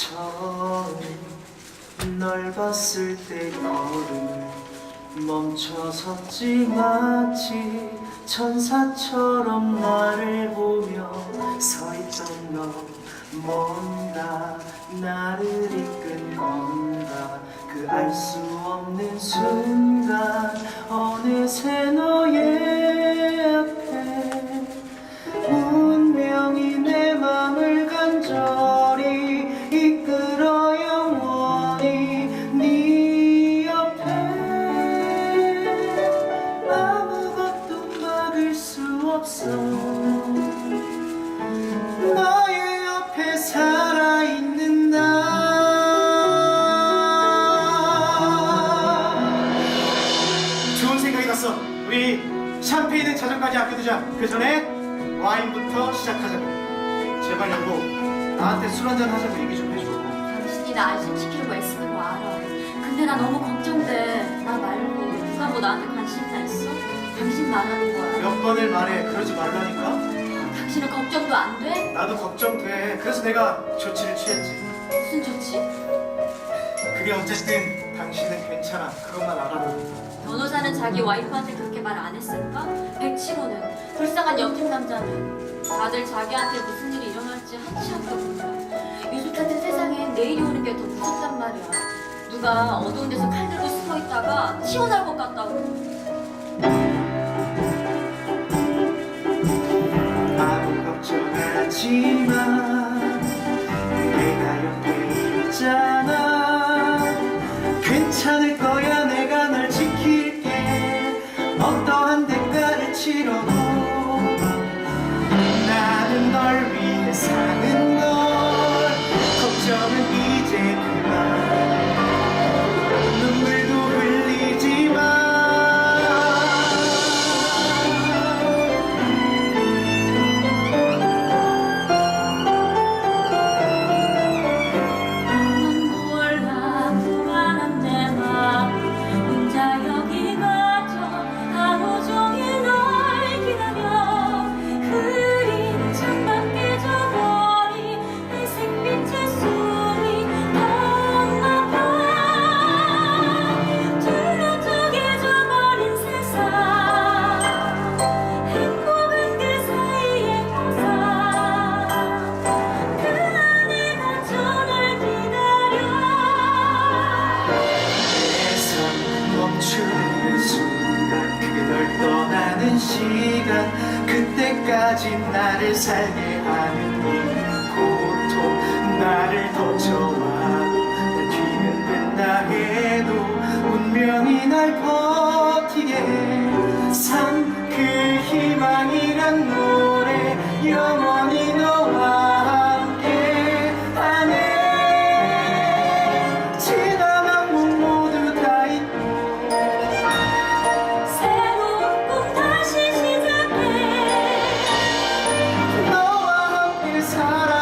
처음 널 봤을 때 걸음 멈춰섰지 마치 천사처럼 나를 보며 서 있던 너 뭔가 나를 이끈 건가 그 알 수 없는 순간 어느새 너 없어 너의 옆에 살아있는 나 좋은 생각이 났어. 우리 샴페인은 자전까지 아껴두자. 그 전에 와인부터 시작하자고. 제발 여보, 나한테 술 한잔 하자고 얘기 좀 해줘. 당신이 나 안심시키려고 애쓰는 거 알아. 근데 나 너무 걱정돼. 나 말고 누가 뭐 나한테 관심 다 있어? 당신 말하는 거야. 몇 번을 말해. 그러지 말라니까. 당신은 걱정도 안 돼? 나도 걱정돼. 그래서 내가 조치를 취했지. 무슨 좋지? 그게 어쨌든 당신은 괜찮아. 그것만 알아도. 변호사는 자기 와이프한테 그렇게 말 안 했을까? 백치고는 불쌍한 여팀 남자는 다들 자기한테 무슨 일이 일어날지 한치 앞도 몰라. 요즘 같은 세상엔 내일이 오는 게 더 무섭단 말이야. 누가 어두운 데서 칼 들고 숨어 있다가 튀어나올 것 같다고. 하지 마 시간. 그때까지 나를 살게 하는 이 고통. 나를 내 뒤는 된다 해도 운명이 날 버티게. 삶그 희망이란 노래 영원히 사랑